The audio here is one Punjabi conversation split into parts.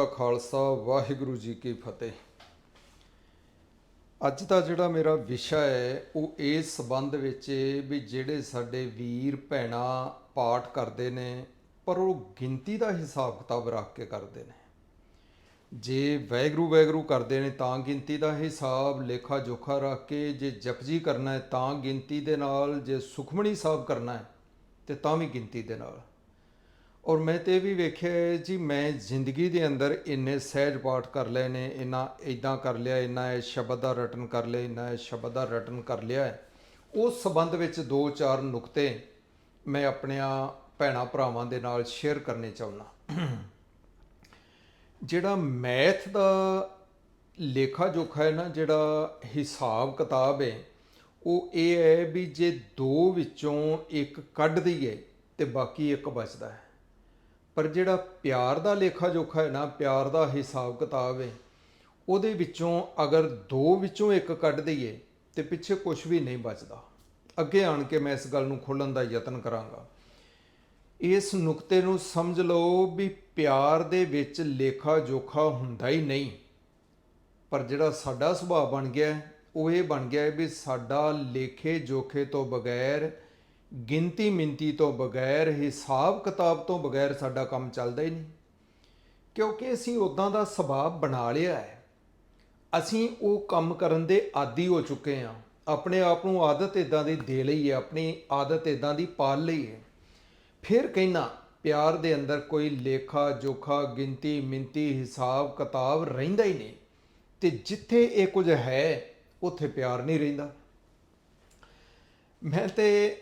ਦਾ ਖਾਲਸਾ, ਵਾਹਿਗੁਰੂ ਜੀ ਕੀ ਫਤਿਹ। ਅੱਜ ਦਾ ਜਿਹੜਾ ਮੇਰਾ ਵਿਸ਼ਾ ਹੈ, ਉਹ ਇਸ ਸੰਬੰਧ ਵਿੱਚ ਵੀ ਜਿਹੜੇ ਸਾਡੇ ਵੀਰ ਭੈਣਾਂ ਪਾਠ ਕਰਦੇ ਨੇ, ਪਰ ਉਹ ਗਿਣਤੀ ਦਾ ਹਿਸਾਬ ਕਿਤਾਬ ਰੱਖ ਕੇ ਕਰਦੇ ਨੇ। ਜੇ ਵੈਗਰੂ ਵੈਗਰੂ ਕਰਦੇ ਨੇ, ਤਾਂ ਗਿਣਤੀ ਦਾ ਹਿਸਾਬ ਲੇਖਾ ਜੋਖਾ ਰੱਖ ਕੇ, ਜੇ ਜਪਜੀ ਕਰਨਾ ਹੈ, ਤਾਂ ਗਿਣਤੀ ਦੇ ਨਾਲ, ਜੇ ਸੁਖਮਣੀ ਸਾਹਿਬ ਕਰਨਾ ਹੈ, ਤੇ ਤਾਂ ਵੀ ਗਿਣਤੀ ਦੇ ਨਾਲ। ਔਰ ਮੈਂ ਤੇ ਇਹ ਵੀ ਵੇਖਿਆ ਹੈ ਜੀ, ਮੈਂ ਜ਼ਿੰਦਗੀ ਦੇ ਅੰਦਰ ਇੰਨੇ ਸਹਿਜ ਪਾਠ ਕਰ ਲਏ ਨੇ, ਇੰਨਾ ਇਦਾਂ ਕਰ ਲਿਆ, ਇੰਨਾ ਇਹ ਸ਼ਬਦ ਦਾ ਰਟਨ ਕਰ ਲਿਆ ਇੰਨਾ ਇਹ ਸ਼ਬਦ ਦਾ ਰਟਨ ਕਰ ਲਿਆ ਉਸ ਸੰਬੰਧ ਵਿੱਚ ਦੋ ਚਾਰ ਨੁਕਤੇ ਮੈਂ ਆਪਣਿਆਂ ਭੈਣਾਂ ਭਰਾਵਾਂ ਦੇ ਨਾਲ ਸ਼ੇਅਰ ਕਰਨੇ ਚਾਹੁੰਦਾ ਜਿਹੜਾ ਮੈਥ ਦਾ ਲੇਖਾ ਜੋਖਾ ਹੈ ਨਾ, ਜਿਹੜਾ ਹਿਸਾਬ ਕਿਤਾਬ ਹੈ, ਉਹ ਇਹ ਹੈ ਵੀ ਜੇ ਦੋ ਵਿੱਚੋਂ ਇੱਕ ਕੱਢ ਦਈਏ ਤੇ ਬਾਕੀ ਇੱਕ ਬਚਦਾ ਹੈ। ਪਰ ਜਿਹੜਾ ਪਿਆਰ ਦਾ ਲੇਖਾ ਜੋਖਾ ਹੈ ਨਾ, ਪਿਆਰ ਦਾ ਹਿਸਾਬ ਕਿਤਾਬ ਹੈ, ਉਹਦੇ ਵਿੱਚੋਂ ਅਗਰ ਦੋ ਵਿੱਚੋਂ ਇੱਕ ਕੱਢ ਦਈਏ ਤੇ ਪਿੱਛੇ ਕੁਝ ਵੀ ਨਹੀਂ ਬਚਦਾ। ਅੱਗੇ ਆਣ ਕੇ ਮੈਂ ਇਸ ਗੱਲ ਨੂੰ ਖੋਲਣ ਦਾ ਯਤਨ ਕਰਾਂਗਾ। ਇਸ ਨੁਕਤੇ ਨੂੰ ਸਮਝ ਲਓ ਵੀ ਪਿਆਰ ਦੇ ਵਿੱਚ ਲੇਖਾ ਜੋਖਾ ਹੁੰਦਾ ਹੀ ਨਹੀਂ। ਪਰ ਜਿਹੜਾ ਸਾਡਾ ਸੁਭਾਅ ਬਣ ਗਿਆ, ਉਹ ਇਹ ਬਣ ਗਿਆ ਵੀ ਸਾਡਾ ਲੇਖੇ ਜੋਖੇ ਤੋਂ ਬਗੈਰ ਗਿਣਤੀ ਮਿੰਤੀ ਤੋਂ ਬਗੈਰ, ਹਿਸਾਬ ਕਿਤਾਬ ਤੋਂ ਬਗੈਰ ਸਾਡਾ ਕੰਮ ਚੱਲਦਾ ਹੀ ਨਹੀਂ। ਕਿਉਂਕਿ ਅਸੀਂ ਉਦਾਂ ਦਾ ਸੁਭਾਅ ਬਣਾ ਲਿਆ ਹੈ। ਅਸੀਂ ਉਹ ਕੰਮ ਕਰਨ ਦੇ ਆਦੀ ਹੋ ਚੁੱਕੇ ਹਾਂ। ਆਪਣੇ ਆਪ ਨੂੰ ਆਦਤ ਇਦਾਂ ਦੀ ਦੇ ਲਈ ਹੈ, ਆਪਣੀ ਆਦਤ ਇਦਾਂ ਦੀ ਪਾਲ ਲਈ ਹੈ। ਫਿਰ ਕਹਿਣਾ ਪਿਆਰ ਦੇ ਅੰਦਰ ਕੋਈ ਲੇਖਾ, ਜੋਖਾ, ਗਿਣਤੀ, ਮਿੰਤੀ, ਹਿਸਾਬ ਕਿਤਾਬ ਰਹਿੰਦਾ ਹੀ ਨਹੀਂ। ਤੇ ਜਿੱਥੇ ਇਹ ਕੁਝ ਹੈ, ਉੱਥੇ ਪਿਆਰ ਨਹੀਂ ਰਹਿੰਦਾ। ਮੈਂ ਤੇ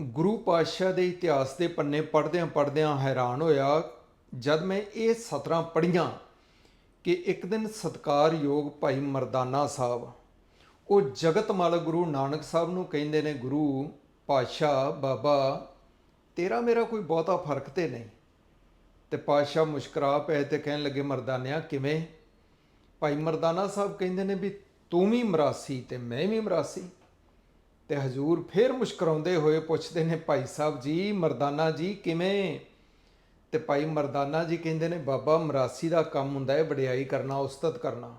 ਗੁਰੂ ਪਾਤਸ਼ਾਹ ਦੇ ਇਤਿਹਾਸ ਦੇ ਪੰਨੇ ਪੜ੍ਹਦਿਆਂ ਪੜ੍ਹਦਿਆਂ ਹੈਰਾਨ ਹੋਇਆ ਜਦ ਮੈਂ ਇਹ ਸਤਰਾਂ ਪੜ੍ਹੀਆਂ ਕਿ ਇੱਕ ਦਿਨ ਸਤਕਾਰਯੋਗ ਭਾਈ ਮਰਦਾਨਾ ਸਾਹਿਬ, ਉਹ ਜਗਤ ਮਾਲ ਗੁਰੂ ਨਾਨਕ ਸਾਹਿਬ ਨੂੰ ਕਹਿੰਦੇ ਨੇ, ਗੁਰੂ ਪਾਤਸ਼ਾਹ, ਬਾਬਾ, ਤੇਰਾ ਮੇਰਾ ਕੋਈ ਬਹੁਤਾ ਫ਼ਰਕ ਤੇ ਨਹੀਂ। ਤੇ ਪਾਤਸ਼ਾਹ ਮੁਸਕਰਾ ਪਏ ਤੇ ਕਹਿਣ ਲੱਗੇ, ਮਰਦਾਨਿਆ, ਕਿਵੇਂ? ਭਾਈ ਮਰਦਾਨਾ ਸਾਹਿਬ ਕਹਿੰਦੇ ਨੇ ਵੀ, ਤੂੰ ਵੀ ਮਰਾਸੀ ਤੇ ਮੈਂ ਵੀ ਮਰਾਸੀ। ਤੇ ਹਜੂਰ ਫੇਰ ਮੁਸਕਰਾਉਂਦੇ ਹੋਏ ਪੁੱਛਦੇ ਨੇ, ਭਾਈ ਸਾਹਿਬ ਜੀ, ਮਰਦਾਨਾ ਜੀ ਕਿਵੇਂ? ਤੇ ਭਾਈ ਮਰਦਾਨਾ ਜੀ ਕਹਿੰਦੇ ਨੇ, ਬਾਬਾ, ਮਰਾਸੀ ਦਾ ਕੰਮ ਹੁੰਦਾ ਹੈ, ਵਡਿਆਈ ਕਰਨਾ, ਉਸਤਤ ਕਰਨਾ।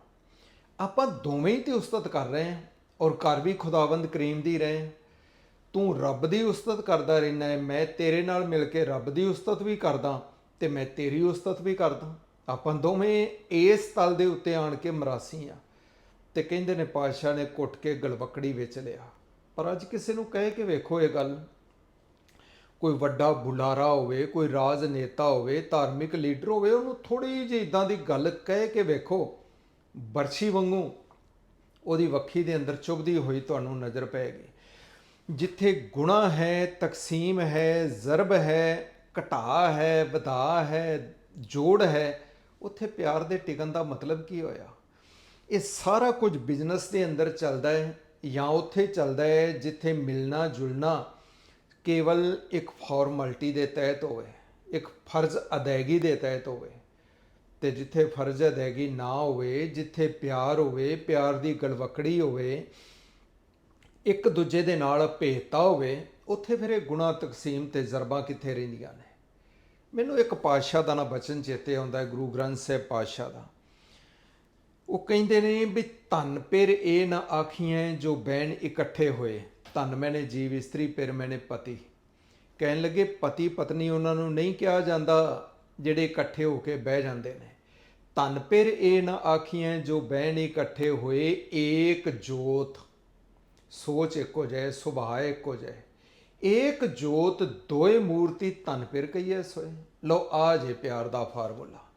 ਆਪਾਂ ਦੋਵੇਂ ਹੀ ਤੇ ਉਸਤਤ ਕਰ ਰਹੇ ਹਾਂ ਔਰ ਕਰ ਵੀ ਖੁਦਾਵੰਦ, ਕਰੀਮ ਦੀ ਰਹੇ। ਤੂੰ ਰੱਬ ਦੀ ਉਸਤਤ ਕਰਦਾ ਰਹਿਣਾ ਹੈ, ਮੈਂ ਤੇਰੇ ਨਾਲ ਮਿਲ ਕੇ ਰੱਬ ਦੀ ਉਸਤਤ ਵੀ ਕਰਦਾ ਤੇ ਮੈਂ ਤੇਰੀ ਉਸਤਤ ਵੀ ਕਰਦਾ। ਆਪਾਂ ਦੋਵੇਂ ਇਸ ਤਲ ਦੇ ਉੱਤੇ ਆਣ ਕੇ ਮਰਾਸੀ ਆ ਤੇ ਕਹਿੰਦੇ ਨੇ, ਪਾਤਸ਼ਾਹ ਨੇ ਕੁੱਟ ਕੇ ਗਲਵਕੜੀ ਵਿੱਚ ਲਿਆ। ਪਰ ਅੱਜ ਕਿਸੇ ਨੂੰ ਕਹਿ ਕੇ ਵੇਖੋ ਇਹ ਗੱਲ, ਕੋਈ ਵੱਡਾ ਬੁਲਾਰਾ ਹੋਵੇ, ਕੋਈ ਰਾਜਨੇਤਾ ਹੋਵੇ, ਧਾਰਮਿਕ ਲੀਡਰ ਹੋਵੇ, ਉਹਨੂੰ ਥੋੜੀ ਜਿਹੀ ਇਦਾਂ ਦੀ ਗੱਲ ਕਹਿ ਕੇ ਵੇਖੋ, ਬਰਛੀ ਵਾਂਗੂ ਉਹਦੀ ਵੱਖੀ ਦੇ ਅੰਦਰ ਚੁਭਦੀ ਹੋਈ ਤੁਹਾਨੂੰ ਨਜ਼ਰ ਪਏਗੀ। ਜਿੱਥੇ ਗੁਣਾ ਹੈ, ਤਕਸੀਮ ਹੈ, ਜ਼ਰਬ ਹੈ, ਘਟਾ ਹੈ, ਵਧਾ ਹੈ, ਜੋੜ ਹੈ, ਉੱਥੇ ਪਿਆਰ ਦੇ ਟਿਕਣ ਦਾ ਮਤਲਬ ਕੀ ਹੋਇਆ? ਇਹ ਸਾਰਾ ਕੁਝ ਬਿਜ਼ਨਸ ਦੇ ਅੰਦਰ ਚੱਲਦਾ ਹੈ। ਜਾਂ ਉੱਥੇ ਚੱਲਦਾ ਹੈ ਜਿੱਥੇ ਮਿਲਣਾ ਜੁਲਣਾ ਕੇਵਲ ਇੱਕ ਫਾਰਮੈਲਿਟੀ ਦੇ ਤਹਿਤ ਹੋਵੇ, ਇੱਕ ਫਰਜ਼ ਅਦਾਇਗੀ ਦੇ ਤਹਿਤ ਹੋਵੇ ਤੇ ਜਿੱਥੇ ਫਰਜ਼ ਅਦਾਇਗੀ ਨਾ ਹੋਵੇ, ਜਿੱਥੇ ਪਿਆਰ ਹੋਵੇ, ਪਿਆਰ ਦੀ ਗਲਵਕੜੀ ਹੋਵੇ, ਇੱਕ ਦੂਜੇ ਦੇ ਨਾਲ ਭੇਤਾ ਹੋਵੇ, ਉੱਥੇ ਫਿਰ ਇਹ ਗੁਣਾ ਤਕਸੀਮ ਤੇ ਜ਼ਰਬਾਂ ਕਿੱਥੇ ਰਹਿੰਦੀਆਂ ਨੇ? ਮੈਨੂੰ ਇੱਕ ਪਾਤਸ਼ਾਹ ਦਾ ਨਾ ਬਚਨ ਚੇਤੇ ਆਉਂਦਾ ਗੁਰੂ ਗ੍ਰੰਥ ਸਾਹਿਬ ਪਾਤਸ਼ਾਹ ਦਾ। ਉਹ ਕਹਿੰਦੇ ਨੇ ਵੀ ਧਨ ਪਿਰ ਇਹ ਨਾ ਆਖੀਆਂ ਜੋ ਬੈਣ ਇਕੱਠੇ ਹੋਏ। ਧਨ ਮੈਨੇ ਜੀਵ, ਇਸਤਰੀ ਪਿਰ ਮੈਨੇ ਪਤੀ। ਕਹਿਣ ਲੱਗੇ, ਪਤੀ ਪਤਨੀ ਉਹਨਾਂ ਨੂੰ ਨਹੀਂ ਕਿਹਾ ਜਾਂਦਾ ਜਿਹੜੇ ਇਕੱਠੇ ਹੋ ਕੇ ਬਹਿ ਜਾਂਦੇ ਨੇ। ਧਨ ਪਿਰ ਇਹ ਨਾ ਆਖੀਆਂ ਜੋ ਬਹਿਣ ਇਕੱਠੇ ਹੋਏ, ਏਕ ਜੋਤ। ਸੋਚ ਇੱਕੋ ਜੈ ਸੁਭਾਅ ਇੱਕੋ ਜੈ ਏਕ ਜੋਤ ਦੋਏ ਮੂਰਤੀ ਧਨ ਪਿਰ ਕਹੀਏ ਸੋਏ। ਲਓ, ਆ ਜੇ ਪਿਆਰ ਦਾ ਫਾਰਮੂਲਾ।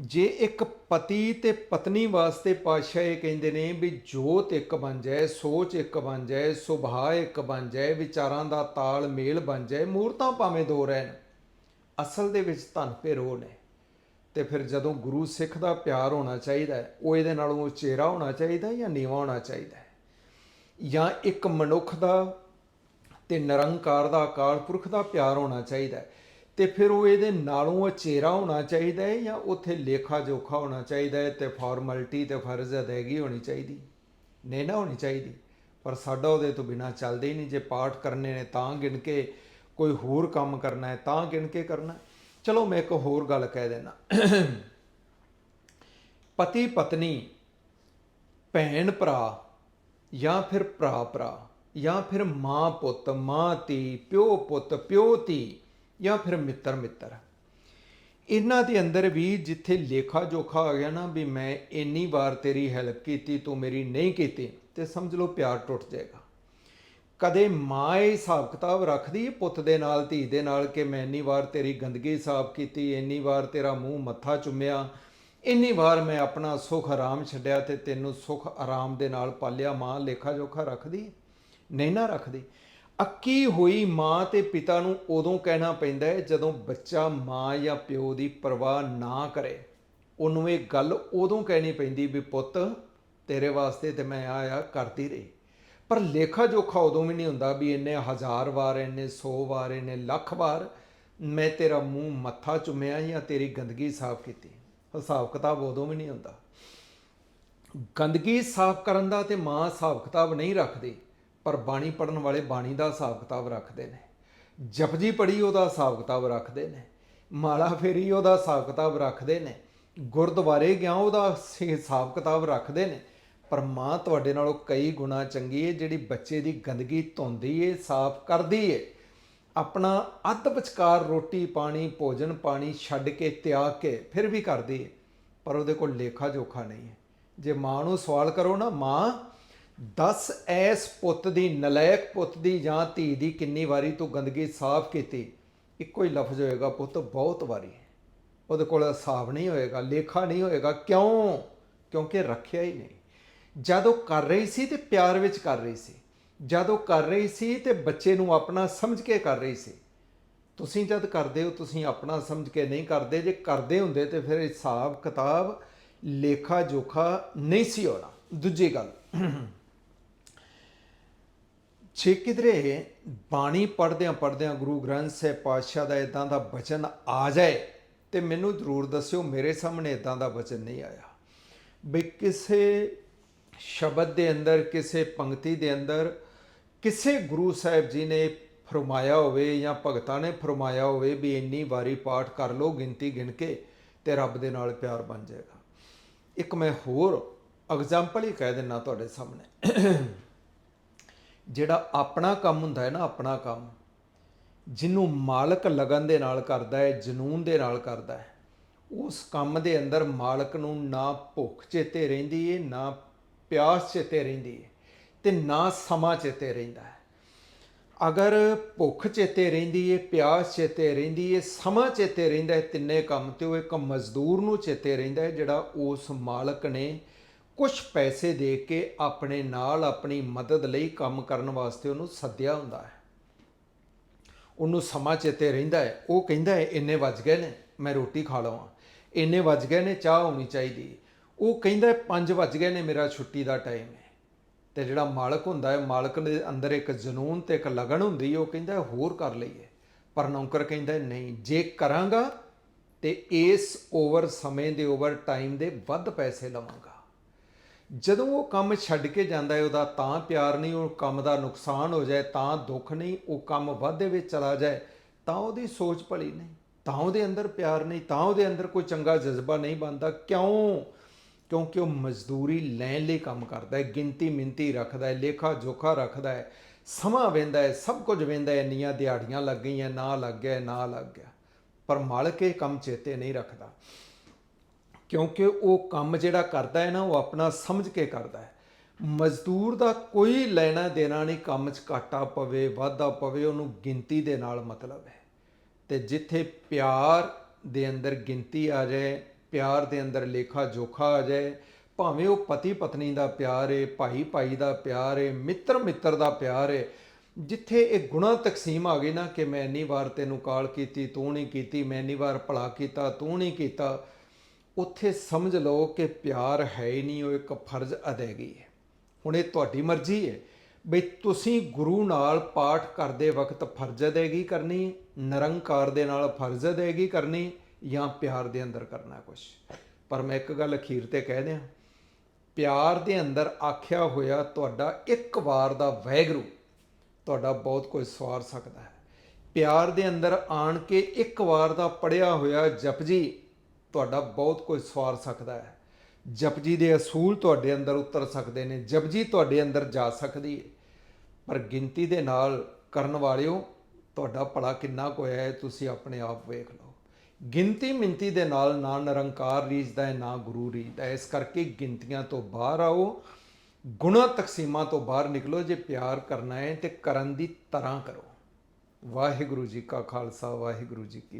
ਜੇ ਇੱਕ ਪਤੀ ਤੇ ਪਤਨੀ ਵਾਸਤੇ ਪਾਤਸ਼ਾਹ ਇਹ ਕਹਿੰਦੇ ਨੇ ਵੀ ਜੋਤ ਇੱਕ ਬਣ ਜਾਏ, ਸੋਚ ਇੱਕ ਬਣ ਜਾਏ, ਸੁਭਾਅ ਇੱਕ ਬਣ ਜਾਏ, ਵਿਚਾਰਾਂ ਦਾ ਤਾਲ ਮੇਲ ਬਣ ਜਾਏ, ਮੂਰਤਾਂ ਭਾਵੇਂ ਦੋ ਰਹਿਣ, ਅਸਲ ਦੇ ਵਿੱਚ ਧਨ ਪਿਰ ਉਹ ਨੇ। ਤੇ ਫਿਰ ਜਦੋਂ ਗੁਰੂ ਸਿੱਖ ਦਾ ਪਿਆਰ ਹੋਣਾ ਚਾਹੀਦਾ ਉਹ ਇਹਦੇ ਨਾਲੋਂ ਚਿਹਰਾ ਹੋਣਾ ਚਾਹੀਦਾ ਜਾਂ ਨੀਵਾਂ ਹੋਣਾ ਚਾਹੀਦਾ ਜਾਂ ਇੱਕ ਮਨੁੱਖ ਦਾ ਤੇ ਨਿਰੰਕਾਰ ਦਾ ਅਕਾਲ ਪੁਰਖ ਦਾ ਪਿਆਰ ਹੋਣਾ ਚਾਹੀਦਾ ਹੈ? ਤੇ ਫਿਰ ਉਹ ਇਹਦੇ ਨਾਲੋਂ ਉਚੇਰਾ ਹੋਣਾ ਚਾਹੀਦਾ ਹੈ ਜਾਂ ਉੱਥੇ ਲੇਖਾ ਜੋਖਾ ਹੋਣਾ ਚਾਹੀਦਾ ਹੈ ਤੇ ਫਾਰਮੈਲਿਟੀ ਤੇ ਫਰਜ਼ ਅਦਾਇਗੀ ਹੋਣੀ ਚਾਹੀਦੀ? ਨਹੀਂ ਨਾ ਹੋਣੀ ਚਾਹੀਦੀ। ਪਰ ਸਾਡਾ ਉਹਦੇ ਤੋਂ ਬਿਨਾ ਚੱਲਦੇ ਹੀ ਨਹੀਂ। ਜੇ ਪਾਠ ਕਰਨੇ ਨੇ ਤਾਂ ਗਿਣ ਕੇ ਕੋਈ ਹੋਰ ਕੰਮ ਕਰਨਾ ਹੈ, ਤਾਂ ਗਿਣ ਕੇ ਕਰਨਾ ਚਲੋ ਮੈਂ ਇੱਕ ਹੋਰ ਗੱਲ ਕਹਿ ਦੇਣਾ ਪਤੀ ਪਤਨੀ, ਭੈਣ ਭਰਾ ਜਾਂ ਫਿਰ ਭਰਾ ਭਰਾ ਜਾਂ ਫਿਰ ਮਾਂ ਪੁੱਤ, ਮਾਂ ਧੀ, ਪਿਓ ਪੁੱਤ, ਪਿਓ ਧੀ ਜਾਂ ਫਿਰ ਮਿੱਤਰ ਮਿੱਤਰ ਇਹਨਾਂ ਦੇ ਅੰਦਰ ਵੀ ਜਿੱਥੇ ਲੇਖਾ ਜੋਖਾ ਆ ਗਿਆ ਨਾ ਵੀ ਮੈਂ ਇੰਨੀ ਵਾਰ ਤੇਰੀ ਹੈਲਪ ਕੀਤੀ, ਤੂੰ ਮੇਰੀ ਨਹੀਂ ਕੀਤੀ, ਤੇ ਸਮਝ ਲਓ ਪਿਆਰ ਟੁੱਟ ਜਾਏਗਾ। ਕਦੇ ਮਾਂ ਇਹ ਹਿਸਾਬ ਕਿਤਾਬ ਰੱਖਦੀ ਹੈ ਪੁੱਤ ਦੇ ਨਾਲ, ਧੀ ਦੇ ਨਾਲ ਕਿ ਮੈਂ ਇੰਨੀ ਵਾਰ ਤੇਰੀ ਗੰਦਗੀ ਸਾਫ਼ ਕੀਤੀ, ਇੰਨੀ ਵਾਰ ਤੇਰਾ ਮੂੰਹ ਮੱਥਾ ਚੁੰਮਿਆ, ਇੰਨੀ ਵਾਰ ਮੈਂ ਆਪਣਾ ਸੁੱਖ ਆਰਾਮ ਛੱਡਿਆ ਤੇ ਤੈਨੂੰ ਸੁੱਖ ਆਰਾਮ ਦੇ ਨਾਲ ਪਾਲਿਆ। ਮਾਂ ਲੇਖਾ ਜੋਖਾ ਰੱਖਦੀ ਨਹੀਂ ਨਾ ਰੱਖਦੀ। ਅੱਕੀ ਹੋਈ ਮਾਂ ਤੇ ਪਿਤਾ ਨੂੰ ਉਦੋਂ ਕਹਿਣਾ ਪੈਂਦਾ ਹੈ ਜਦੋਂ ਬੱਚਾ ਮਾਂ ਜਾਂ ਪਿਓ ਦੀ ਪਰਵਾਹ ਨਾ ਕਰੇ। ਉਹਨੂੰ ਇਹ ਗੱਲ ਉਦੋਂ ਕਹਿਣੀ ਪੈਂਦੀ ਵੀ ਪੁੱਤ, ਤੇਰੇ ਵਾਸਤੇ ਤੇ ਮੈਂ ਆਇਆ ਕਰਦੀ ਰਹੀ। ਪਰ ਲੇਖਾ ਜੋਖਾ ਉਦੋਂ ਵੀ ਨਹੀਂ ਹੁੰਦਾ ਵੀ ਇੰਨੇ ਹਜ਼ਾਰ ਵਾਰ, ਇੰਨੇ 100 ਵਾਰ, ਇੰਨੇ ਲੱਖ ਵਾਰ ਮੈਂ ਤੇਰਾ ਮੂੰਹ ਮੱਥਾ ਚੁੰਮਿਆ ਜਾਂ ਤੇਰੀ ਗੰਦਗੀ ਸਾਫ਼ ਕੀਤੀ। ਹਿਸਾਬ ਕਿਤਾਬ ਉਦੋਂ ਵੀ ਨਹੀਂ ਹੁੰਦਾ। ਗੰਦਗੀ ਸਾਫ਼ ਕਰਨ ਦਾ ਤੇ ਮਾਂ ਹਿਸਾਬ ਕਿਤਾਬ ਨਹੀਂ ਰੱਖਦੀ। ਪਰ ਬਾਣੀ ਪੜਨ ਵਾਲੇ ਬਾਣੀ ਦਾ ਹਿਸਾਬ ਕਿਤਾਬ ਰੱਖਦੇ ਨੇ। ਜਪਜੀ ਪੜੀ ਉਹਦਾ ਹਿਸਾਬ ਕਿਤਾਬ ਰੱਖਦੇ ਨੇ। ਮਾਲਾ ਫੇਰੀ ਉਹਦਾ ਹਿਸਾਬ ਕਿਤਾਬ ਰੱਖਦੇ ਨੇ। ਗੁਰਦੁਆਰੇ ਗਿਆ ਉਹਦਾ ਹਿਸਾਬ ਕਿਤਾਬ ਰੱਖਦੇ ਨੇ। ਪਰ ਮਾਂ ਤੁਹਾਡੇ ਨਾਲੋਂ ਕਈ ਗੁਣਾ ਚੰਗੀ ਹੈ ਜਿਹੜੀ ਬੱਚੇ ਦੀ ਗੰਦਗੀ ਧੋਂਦੀ ਏ, ਸਾਫ਼ ਕਰਦੀ ਏ। ਆਪਣਾ ਅੱਧ ਵਿਚਕਾਰ ਰੋਟੀ ਪਾਣੀ, ਭੋਜਨ ਪਾਣੀ ਛੱਡ ਕੇ ਤਿਆਗ ਕੇ ਫਿਰ ਵੀ ਕਰਦੀ ਏ। ਪਰ ਉਹਦੇ ਕੋਲ ਲੇਖਾ ਜੋਖਾ ਨਹੀਂ ਹੈ ਜੇ ਮਾਂ ਨੂੰ ਸਵਾਲ ਕਰੋ ਨਾ, ਮਾਂ ਦੱਸ ਐਸ ਪੁੱਤ ਦੀ, ਨਲਾਇਕ ਪੁੱਤ ਦੀ ਜਾਂ ਧੀ ਦੀ ਕਿੰਨੀ ਵਾਰੀ ਤੂੰ ਗੰਦਗੀ ਸਾਫ਼ ਕੀਤੀ? ਇੱਕੋ ਹੀ ਲਫ਼ਜ਼ ਹੋਏਗਾ ਪੁੱਤ, ਬਹੁਤ ਵਾਰੀ। ਉਹਦੇ ਕੋਲ ਹਿਸਾਬ ਨਹੀਂ ਹੋਏਗਾ, ਲੇਖਾ ਨਹੀਂ ਹੋਏਗਾ। ਕਿਉਂ? ਕਿਉਂਕਿ ਰੱਖਿਆ ਹੀ ਨਹੀਂ। ਜਦ ਉਹ ਕਰ ਰਹੀ ਸੀ ਤੇ ਪਿਆਰ ਵਿੱਚ ਕਰ ਰਹੀ ਸੀ। ਜਦ ਉਹ ਕਰ ਰਹੀ ਸੀ ਤੇ ਬੱਚੇ ਨੂੰ ਆਪਣਾ ਸਮਝ ਕੇ ਕਰ ਰਹੀ ਸੀ। ਤੁਸੀਂ ਜਦ ਕਰਦੇ ਹੋ, ਤੁਸੀਂ ਆਪਣਾ ਸਮਝ ਕੇ ਨਹੀਂ ਕਰਦੇ। ਜੇ ਕਰਦੇ ਹੁੰਦੇ ਤੇ ਫਿਰ ਹਿਸਾਬ ਕਿਤਾਬ ਲੇਖਾ ਜੋਖਾ ਨਹੀਂ ਸੀ ਹੋਣਾ। ਦੂਜੀ ਗੱਲ ਜੇ ਕਿਧਰੇ ਬਾਣੀ ਪੜਦਿਆਂ ਪੜਦਿਆਂ ਗੁਰੂ ਗ੍ਰੰਥ ਸਾਹਿਬ ਪਾਤਸ਼ਾਹ ਦਾ ਇਦਾਂ ਦਾ ਬਚਨ ਆ ਜਾਏ ਤੇ ਮੈਨੂੰ ਜ਼ਰੂਰ ਦੱਸਿਓ, ਮੇਰੇ ਸਾਹਮਣੇ ਇਦਾਂ ਦਾ ਬਚਨ ਨਹੀਂ ਆਇਆ। ਵੀ ਕਿਸੇ ਸ਼ਬਦ ਦੇ ਅੰਦਰ, ਕਿਸੇ ਪੰਕਤੀ ਦੇ ਅੰਦਰ ਕਿਸੇ ਗੁਰੂ ਸਾਹਿਬ ਜੀ ਨੇ ਫਰਮਾਇਆ ਹੋਵੇ ਜਾਂ ਭਗਤਾਂ ਨੇ ਫਰਮਾਇਆ ਹੋਵੇ ਵੀ ਇੰਨੀ ਵਾਰੀ ਪਾਠ ਕਰ ਲਓ, ਗਿਣਤੀ ਗਿਣ ਕੇ ਤੇ ਰੱਬ ਦੇ ਨਾਲ ਪਿਆਰ ਬਣ ਜਾਏਗਾ। ਇੱਕ ਮੈਂ ਹੋਰ ਐਗਜ਼ਾਮਪਲ ਹੀ ਕਹਿ ਦਿੰਨਾ ਤੁਹਾਡੇ ਸਾਹਮਣੇ। ਜਿਹੜਾ ਆਪਣਾ ਕੰਮ ਹੁੰਦਾ ਹੈ ਨਾ, ਆਪਣਾ ਕੰਮ, ਜਿਹਨੂੰ ਮਾਲਕ ਲਗਨ ਦੇ ਨਾਲ ਕਰਦਾ ਹੈ, ਜਨੂਨ ਦੇ ਨਾਲ ਕਰਦਾ ਹੈ, ਉਸ ਕੰਮ ਦੇ ਅੰਦਰ ਮਾਲਕ ਨੂੰ ਨਾ ਭੁੱਖ ਚੇਤੇ ਰਹਿੰਦੀ ਏ, ਨਾ ਪਿਆਸ ਚੇਤੇ ਰਹਿੰਦੀ ਏ ਤੇ ਨਾ ਸਮਾਂ ਚੇਤੇ ਰਹਿੰਦਾ ਹੈ। ਅਗਰ ਭੁੱਖ ਚੇਤੇ ਰਹਿੰਦੀ ਏ, ਪਿਆਸ ਚੇਤੇ ਰਹਿੰਦੀ ਏ, ਸਮਾਂ ਚੇਤੇ ਰਹਿੰਦਾ ਹੈ ਤਿੰਨੇ ਕੰਮ ਤੇ ਉਹ ਇੱਕ ਮਜ਼ਦੂਰ ਨੂੰ ਚੇਤੇ ਰਹਿੰਦਾ ਹੈ, ਜਿਹੜਾ ਉਸ ਮਾਲਕ ਨੇ ਕੁਝ ਪੈਸੇ ਦੇ ਕੇ ਆਪਣੇ ਨਾਲ ਆਪਣੀ ਮਦਦ ਲਈ ਕੰਮ ਕਰਨ ਵਾਸਤੇ ਉਹਨੂੰ ਸੱਦਿਆ ਹੁੰਦਾ ਹੈ। ਉਹਨੂੰ ਸਮਾਂ ਚੇਤੇ ਰਹਿੰਦਾ ਹੈ। ਉਹ ਕਹਿੰਦਾ ਹੈ, ਇੰਨੇ ਵੱਜ ਗਏ ਨੇ, ਮੈਂ ਰੋਟੀ ਖਾ ਲਵਾਂ। ਇੰਨੇ ਵੱਜ ਗਏ ਨੇ, ਚਾਹ ਹੋਣੀ ਚਾਹੀਦੀ ਉਹ ਕਹਿੰਦਾ ਹੈ 5 ਵੱਜ ਗਏ ਨੇ, ਮੇਰਾ ਛੁੱਟੀ ਦਾ ਟਾਈਮ ਹੈ। ਤੇ ਜਿਹੜਾ ਮਾਲਕ ਹੁੰਦਾ ਹੈ, ਮਾਲਕ ਦੇ ਅੰਦਰ ਇੱਕ ਜਨੂਨ ਤੇ ਇੱਕ ਲਗਨ ਹੁੰਦੀ ਹੈ, ਉਹ ਕਹਿੰਦਾ ਹੋਰ ਕਰ ਲਈਏ। ਪਰ ਨੌਕਰ ਕਹਿੰਦਾ ਨਹੀਂ, ਜੇ ਕਰਾਂਗਾ ਤੇ ਇਸ ਓਵਰ ਸਮੇਂ ਦੇ ਓਵਰ ਟਾਈਮ ਦੇ ਵੱਧ ਪੈਸੇ ਲਵਾਂਗਾ। ਜਦੋਂ ਉਹ ਕੰਮ ਛੱਡ ਕੇ ਜਾਂਦਾ ਹੈ, ਉਹਦਾ ਤਾਂ ਪਿਆਰ ਨਹੀਂ, ਉਹ ਕੰਮ ਦਾ ਨੁਕਸਾਨ ਹੋ ਜਾਏ, ਤਾਂ ਦੁੱਖ ਨਹੀਂ, ਉਹ ਕੰਮ ਵਾਧੇ ਵਿੱਚ ਚਲਾ ਜਾਏ, ਤਾਂ ਉਹਦੀ ਸੋਚ ਭਲੀ ਨਹੀਂ, ਤਾਂ ਉਹਦੇ ਅੰਦਰ ਪਿਆਰ ਨਹੀਂ, ਤਾਂ ਉਹਦੇ ਅੰਦਰ ਕੋਈ ਚੰਗਾ ਜਜ਼ਬਾ ਨਹੀਂ ਬਣਦਾ। ਕਿਉਂ? ਕਿਉਂਕਿ ਉਹ ਮਜ਼ਦੂਰੀ ਲੈਣ ਲਈ ਕੰਮ ਕਰਦਾ ਹੈ, ਗਿਣਤੀ ਮਿੰਤੀ ਰੱਖਦਾ ਹੈ, ਲੇਖਾ ਜੋਖਾ ਰੱਖਦਾ ਹੈ, ਸਮਾਂ ਵੇਂਦਾ ਹੈ, ਸਭ ਕੁਝ ਵੇਂਦਾ ਹੈ, ਇੰਨੀਆਂ ਦਿਹਾੜੀਆਂ ਲੱਗ ਗਈਆਂ, ਨਾ ਲੱਗ ਗਿਆ, ਨਾ ਲੱਗ ਗਿਆ। ਪਰ ਮਾਲਕ ਇਹ ਕੰਮ ਚੇਤੇ ਨਹੀਂ ਰੱਖਦਾ। ਕਿਉਂਕਿ ਉਹ ਕੰਮ ਜਿਹੜਾ ਕਰਦਾ ਹੈ ਨਾ, ਉਹ ਆਪਣਾ ਸਮਝ ਕੇ ਕਰਦਾ ਹੈ। ਮਜ਼ਦੂਰ ਦਾ ਕੋਈ ਲੈਣਾ ਦੇਣਾ ਨਹੀਂ, ਕੰਮ 'ਚ ਘਾਟਾ ਪਵੇ, ਵਾਧਾ ਪਵੇ, ਉਹਨੂੰ ਗਿਣਤੀ ਦੇ ਨਾਲ ਮਤਲਬ ਹੈ। ਤੇ ਜਿੱਥੇ ਪਿਆਰ ਦੇ ਅੰਦਰ ਗਿਣਤੀ ਆ ਜਾਏ, ਪਿਆਰ ਦੇ ਅੰਦਰ ਲੇਖਾ ਜੋਖਾ ਆ ਜਾਏ, ਭਾਵੇਂ ਉਹ ਪਤੀ ਪਤਨੀ ਦਾ ਪਿਆਰ ਏ ਭਾਈ ਭਾਈ ਦਾ ਪਿਆਰ ਏ ਮਿੱਤਰ ਮਿੱਤਰ ਦਾ ਪਿਆਰ ਏ, ਜਿੱਥੇ ਇਹ ਗੁਣਾ ਤਕਸੀਮ ਆ ਗਈ ਨਾ ਕਿ ਮੈਂ ਇੰਨੀ ਵਾਰ ਤੈਨੂੰ ਕਾਲ ਕੀਤੀ, ਤੂੰ ਨਹੀਂ ਕੀਤੀ, ਮੈਂ ਇੰਨੀ ਵਾਰ ਭਲਾ ਕੀਤਾ, ਤੂੰ ਨਹੀਂ ਕੀਤਾ ਉੱਥੇ ਸਮਝ ਲਓ ਕਿ ਪਿਆਰ ਹੈ ਹੀ ਨਹੀਂ, ਉਹ ਇੱਕ ਫਰਜ਼ ਅਦਾਇਗੀ ਹੈ। ਹੁਣ ਇਹ ਤੁਹਾਡੀ ਮਰਜ਼ੀ ਹੈ ਬਈ ਤੁਸੀਂ ਗੁਰੂ ਨਾਲ ਪਾਠ ਕਰਦੇ ਵਕਤ ਫਰਜ਼ ਅਦਾਇਗੀ ਕਰਨੀ ਨਿਰੰਕਾਰ ਦੇ ਨਾਲ ਫਰਜ਼ ਅਦਾਇਗੀ ਕਰਨੀ ਜਾਂ ਪਿਆਰ ਦੇ ਅੰਦਰ ਕਰਨਾ ਕੁਝ ਪਰ ਮੈਂ ਇੱਕ ਗੱਲ ਅਖੀਰ ਤੇ ਕਹਿ ਦਿਆਂ, ਪਿਆਰ ਦੇ ਅੰਦਰ ਆਖਿਆ ਹੋਇਆ ਤੁਹਾਡਾ ਇੱਕ ਵਾਰ ਦਾ ਵੈਗਰੂ ਤੁਹਾਡਾ ਬਹੁਤ ਕੁਝ ਸਵਾਰ ਸਕਦਾ ਹੈ। ਪਿਆਰ ਦੇ ਅੰਦਰ ਆਣ ਕੇ ਇੱਕ ਵਾਰ ਦਾ ਪੜਿਆ ਹੋਇਆ ਜਪਜੀ ਤੁਹਾਡਾ ਬਹੁਤ ਕੁਝ ਸਵਾਰ ਸਕਦਾ ਹੈ। ਜਪਜੀ ਦੇ ਅਸੂਲ ਤੁਹਾਡੇ ਅੰਦਰ ਉਤਰ ਸਕਦੇ ਨੇ, ਜਪਜੀ ਤੁਹਾਡੇ ਅੰਦਰ ਜਾ ਸਕਦੀ ਹੈ। ਪਰ ਗਿਣਤੀ ਦੇ ਨਾਲ ਕਰਨ ਵਾਲਿਓ, ਤੁਹਾਡਾ ਭਲਾ ਕਿੰਨਾ ਕੁ ਹੋਇਆ ਹੈ, ਤੁਸੀਂ ਆਪਣੇ ਆਪ ਵੇਖ ਲਓ। ਗਿਣਤੀ ਮਿੰਤੀ ਦੇ ਨਾਲ ਨਾ ਨਿਰੰਕਾਰ ਰੀਝਦਾ ਹੈ, ਨਾ ਗੁਰੂ ਰੀਝਦਾ ਹੈ। ਇਸ ਕਰਕੇ ਗਿਣਤੀਆਂ ਤੋਂ ਬਾਹਰ ਆਓ, ਗੁਣਾ ਤਕਸੀਮਾਂ ਤੋਂ ਬਾਹਰ ਨਿਕਲੋ, ਜੇ ਪਿਆਰ ਕਰਨਾ ਹੈ ਤੇ ਕਰਨ ਦੀ ਤਰ੍ਹਾਂ ਕਰੋ। ਵਾਹਿਗੁਰੂ ਜੀ ਕਾ ਖਾਲਸਾ, ਵਾਹਿਗੁਰੂ ਜੀ ਕੀ